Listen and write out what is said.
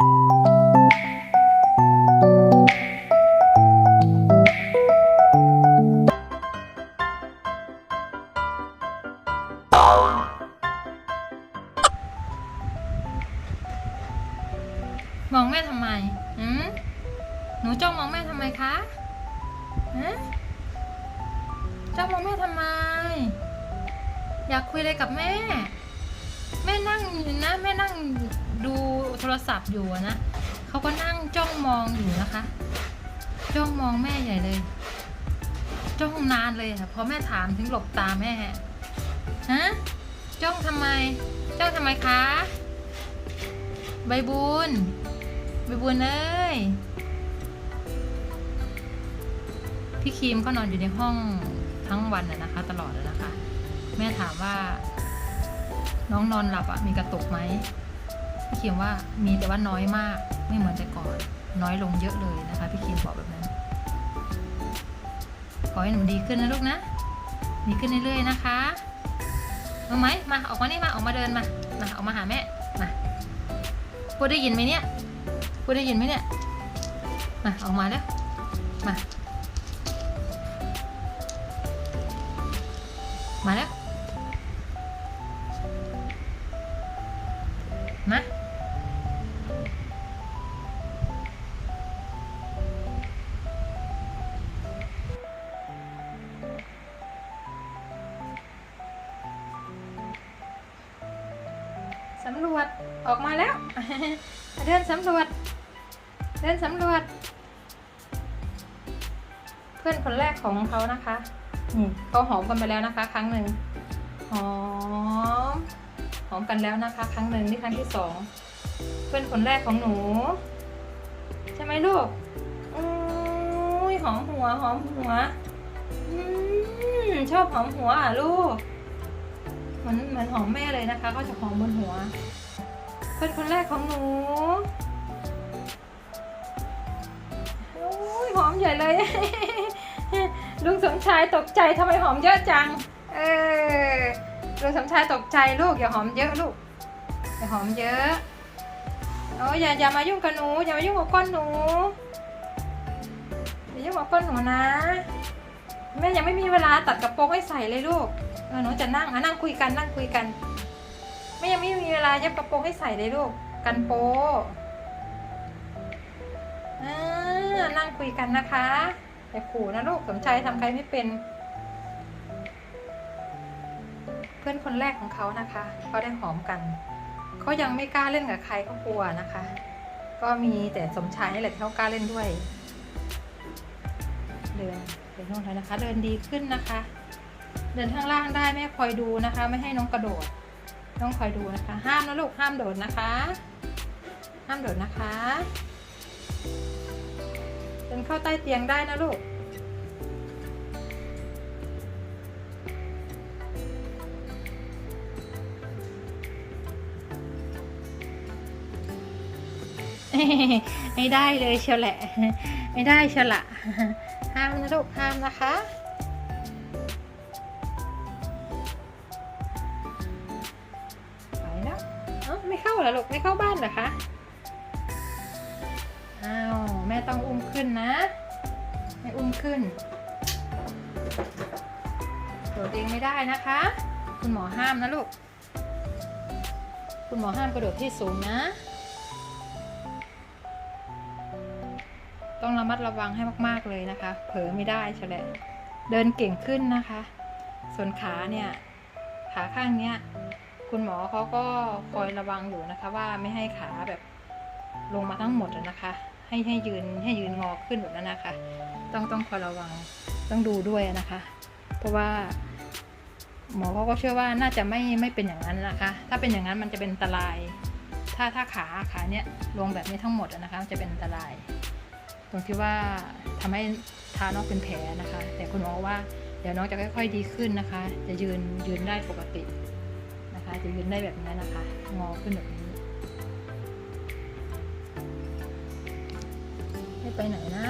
มองแม่ทำไมหืมหนูจ้องมองแม่ทำไมคะฮะจ้องมองแม่ทำไม อยากคุยอะไรกับแม่ แม่นั่งอยู่นะ แม่นั่ง ดูโทรศัพท์อยู่นะเขาก็นั่งจ้องมองอยู่นะคะ จ้องมองแม่ใหญ่เลย จ้องนานเลยค่ะพอแม่ถามถึงหลบตาแม่ฮะจ้องทำไม จ้องทำไมคะ ใบบุญใบบุญเอ้ยพี่ครีมก็นอนอยู่ในห้องทั้งวันน่ะนะคะ ตลอดเลยนะคะ แม่ถามว่า น้องนอนหลับอะมีกระตุกไหม พี่ครีมว่ามีแต่ว่าน้อยมากไม่เหมือนแต่ก่อนน้อยลงเยอะเลยนะคะ พี่ครีมบอกแบบนั้นขอให้หนูดีขึ้นนะลูกนะดีขึ้นเรื่อยๆนะคะมาไหมมาออกมานี่มาออกมาเดินมามาออกมาหาแม่มาพูดได้ยินไหมเนี่ยพูดได้ยินไหมเนี่ยมาออกมาแล้วมามาแล้วำรวจออกมาแล้ว เดินสำรวจ เดินสำรวจ เพื่อนคนแรกของเขานะคะนี่เขาหอมกันไปแล้วนะคะ ครั้งหนึ่งหอมหอมกันแล้วนะคะ ครั้งหนึ่งนี่ครั้งที่สองเพื่อนคนแรกของหนู ใช่ไหมลูกอุ้ยหอมหัวหอมหัวอืมชอบหอมหัวอะลูกเห มือนเหมือนหอมแม่เลยนะคะ ก็จะหอมบนหัว เพื่อนคนแรกของหนูอหอมใหญ่เลย ลุงสมชายตกใจทำไมหอมเยอะจัง เออลุงสมชายตกใจลูกอย่าหอมเยอะลูกอย่าหอมเยอะโอ้ยอย่าอย่ามายุ่งกับหนูอย่ามายุ่งกับก้นหนูอย่ายุ่งกับก้นหนูนะแม่ยังไม่มีเวลาตัดกระโปรงให้ใส่เลยลูก หนูจะนั่งอะนั่งคุยกันนั่งคุยกัน ไม่ยังไม่มีเวลาเย็บกระโปรงให้ใส่เลยลูก กันโปอนั่งคุยกันนะคะอย่าขู่นะลูกสมชายทำใครไม่เป็น เพื่อนคนแรกของเขานะคะเขาได้หอมกันเขายังไม่กล้าเล่นกับใครเขากลัวนะคะ ก็มีแต่สมชายนี่แหละที่เขากล้าเล่นด้วย เดินเดินลงเลยนะคะ เดินดีขึ้นนะคะ เดินข้างล่างได้แม่คอยดูนะคะ ไม่ให้น้องกระโดด ต้องคอยดูนะคะ ห้ามนะลูกห้ามโดดนะคะ ห้ามโดดนะคะเดินเข้าใต้เตียงได้นะลูกไม่ได้เลยเชียวแหละ ไม่ได้เชียวละห้ามนะลูกห้ามนะคะ ไม่เข้าเหรอลูกไม่เข้าบ้านเหรอคะ อ้าว แม่ต้องอุ้มขึ้นนะ แม่อุ้มขึ้นโดดเองไม่ได้นะคะ คุณหมอห้ามนะลูก คุณหมอห้ามกระโดดที่สูงนะ ต้องระมัดระวังให้มากๆเลยนะคะ เผลอไม่ได้เฉลยเดินเก่งขึ้นนะคะ ส่วนขาเนี่ย ขาข้างเนี้ย คุณหมอเขาก็คอยระวังอยู่นะคะ ว่าไม่ให้ขาแบบลงมาทั้งหมดนะคะ ให้ให้ยืนให้ยืนงอขึ้นแบบนั้นนะคะ ต้องต้องคอยระวังต้องดูด้วยนะคะ เพราะว่าหมอเขาก็เชื่อว่าน่าจะไม่ไม่เป็นอย่างนั้นนะคะ ถ้าเป็นอย่างนั้นมันจะเป็นอันตราย ถ้าถ้าขาขาเนี้ยลงแบบนี้ทั้งหมดนะคะจะเป็นอันตราย ตรงที่ว่าทำให้เท้าน้องเป็นแผลนะคะ แต่คุณหมอว่าเดี๋ยวน้องจะค่อย ๆ ดีขึ้นนะคะ จะยืนยืนได้ปกติ จะยืนได้แบบนี้นะคะ งอขึ้นแบบนี้ ไม่ไปไหนนะ